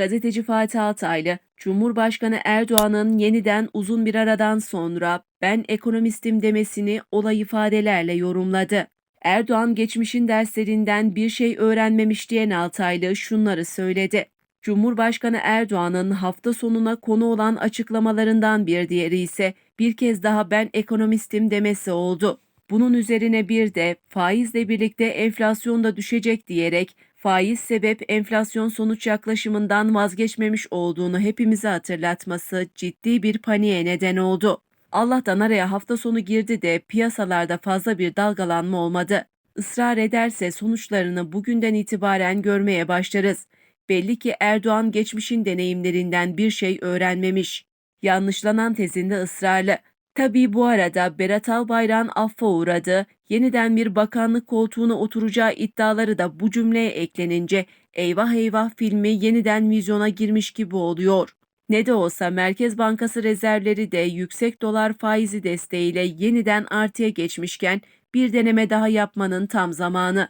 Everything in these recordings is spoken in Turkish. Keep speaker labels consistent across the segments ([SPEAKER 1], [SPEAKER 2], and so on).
[SPEAKER 1] Gazeteci Fatih Altaylı, Cumhurbaşkanı Erdoğan'ın yeniden uzun bir aradan sonra ben ekonomistim demesini olay ifadelerle yorumladı. Erdoğan geçmişin derslerinden bir şey öğrenmemiş diyen Altaylı şunları söyledi. Cumhurbaşkanı Erdoğan'ın hafta sonuna konu olan açıklamalarından bir diğeri ise bir kez daha ben ekonomistim demesi oldu. Bunun üzerine bir de faizle birlikte enflasyon da düşecek diyerek faiz sebep enflasyon sonuç yaklaşımından vazgeçmemiş olduğunu hepimize hatırlatması ciddi bir paniğe neden oldu. Allah'tan araya hafta sonu girdi de piyasalarda fazla bir dalgalanma olmadı. Israr ederse sonuçlarını bugünden itibaren görmeye başlarız. Belli ki Erdoğan geçmişin deneyimlerinden bir şey öğrenmemiş. Yanlışlanan tezinde ısrarlı. Tabii bu arada Berat Albayrak'ın affa uğradı, yeniden bir bakanlık koltuğuna oturacağı iddiaları da bu cümleye eklenince eyvah eyvah filmi yeniden vizyona girmiş gibi oluyor. Ne de olsa Merkez Bankası rezervleri de yüksek dolar faizi desteğiyle yeniden artıya geçmişken bir deneme daha yapmanın tam zamanı.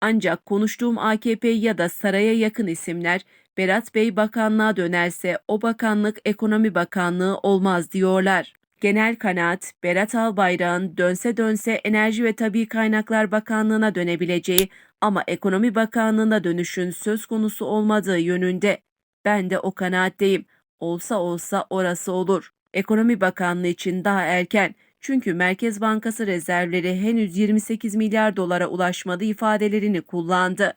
[SPEAKER 1] Ancak konuştuğum AKP ya da saraya yakın isimler Berat Bey bakanlığa dönerse o bakanlık ekonomi bakanlığı olmaz diyorlar. Genel kanaat Berat Albayrak'ın dönse dönse Enerji ve Tabi Kaynaklar Bakanlığı'na dönebileceği ama Ekonomi Bakanlığı'na dönüşün söz konusu olmadığı yönünde. Ben de o kanaatteyim. Olsa olsa orası olur. Ekonomi Bakanlığı için daha erken. Çünkü Merkez Bankası rezervleri henüz 28 milyar dolara ulaşmadı ifadelerini kullandı.